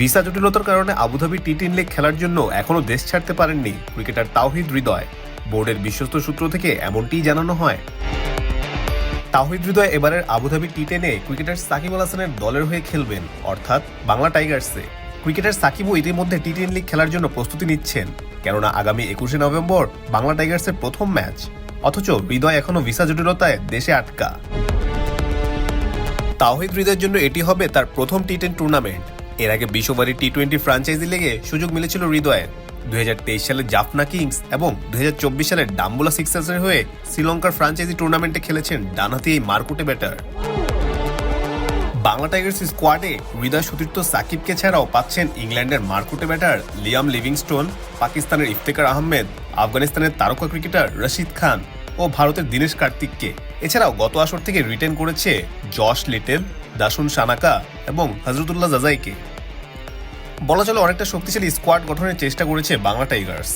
Visa জটিলতার কারণে Abu Dhabi T ten league খেলার জন্য এখনও দেশ ছাড়তে পারেননি ক্রিকেটার তাওহিদ হৃদয়। বোর্ডের বিশ্বস্ত সূত্র থেকে এমনটিই জানানো হয়। তাহিদ হৃদয় এবারের আবুধাবি টি টেনে ক্রিকেটার সাকিব আল হাসানের দলের হয়ে খেলবেন, অর্থাৎ বাংলা টাইগার্সে। ক্রিকেটার সাকিবও ইতিমধ্যে টি টেন লিগ খেলার জন্য প্রস্তুতি নিচ্ছেন, কেননা আগামী একুশে নভেম্বর বাংলা টাইগার্সের প্রথম ম্যাচ। অথচ হৃদয় এখনও ভিসা জটিলতায় দেশে আটকা। তাওহিদ হৃদয়ের জন্য এটি হবে তার প্রথম টি টেন টুর্নামেন্ট। এর আগে বিশ টি টোয়েন্টি ফ্রাঞ্চাইজি লেগে সুযোগ মিলেছিল হৃদয়ের দুই সালে জাফনা কিংস এবং দুই সালের ডাম্বুলা সিক্সার্সের হয়ে শ্রীলঙ্কার ফ্রাঞ্চাইজি টুর্নামেন্টে খেলেছেন ডানহাতি এই মারকুটে ব্যাটার বাংলা টাইগার্স স্কোয়াডে হৃদয় সতীর্থ সাকিবকে ছাড়াও পাচ্ছেন ইংল্যান্ডের মারকুটে ব্যাটার লিয়াম লিভিংস্টোন, পাকিস্তানের ইফতেকার আহমেদ, আফগানিস্তানের তারকা ক্রিকেটার রশিদ খান ও ভারতের দীনেশ কার্তিককে। এছাড়াও গত আসর থেকে রিটেন করেছে জশ লিটেল, দাসুন সানাকা এবং হজরতুল্লাহ জাজাইকে। বলা চলে অনেকটা শক্তিশালী স্কোয়াড গঠনের চেষ্টা করেছে বাংলা টাইগার্স।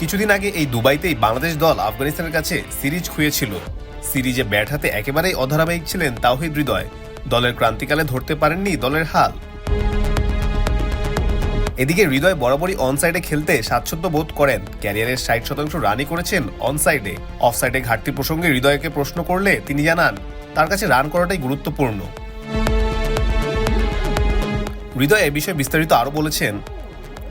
কিছুদিন আগে এই দুবাইতেই বাংলাদেশ দল আফগানিস্তানের কাছে সিরিজ খুঁয়েছিল। সিরিজে ব্যাট হাতে একেবারেই অধারাবাহিক ছিলেন তাওহিদ হৃদয়। দলের ক্রান্তিকালে ধরতে পারেননি দলের হাল। এদিকে হৃদয় বরাবরই অন সাইডে খেলতে স্বাচ্ছন্দ্য বোধ করেন। ক্যারিয়ারের ষাট শতাংশ রানই করেছেন অন সাইডে অফ সাইডে ঘাটতি প্রসঙ্গে হৃদয়কে প্রশ্ন করলে তিনি জানান, তার কাছে রান করাটাই গুরুত্বপূর্ণ। হৃদয় এ বিষয়ে বিস্তারিত আরও বলেছেন,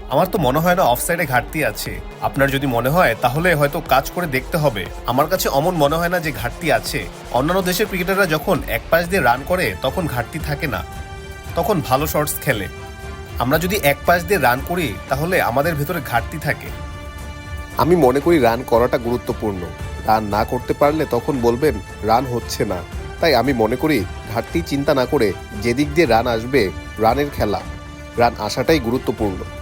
আমার তো মনে হয় না অফসাইডে ঘাটতি আছে। আপনার যদি মনে হয়, তাহলে হয়তো কাজ করে দেখতে হবে। আমার কাছে অমন মনে হয় না যে ঘাটতি আছে। অন্যান্য দেশের ক্রিকেটাররা যখন এক পাশ দিয়ে রান করে, তখন ঘাটতি থাকে না। তখন ভালো শর্টস খেলে। আমরা যদি এক পাশ দিয়ে রান করি, তাহলে আমাদের ভেতরে ঘাটতি থাকে। আমি মনে করি রান করাটা গুরুত্বপূর্ণ। রান না করতে পারলে তখন বলবেন রান হচ্ছে না। তাই আমি মনে করি, ঘাটতি চিন্তা না করে যেদিক দিয়ে রান আসবে রানের খেলা। রান আসাটাই গুরুত্বপূর্ণ।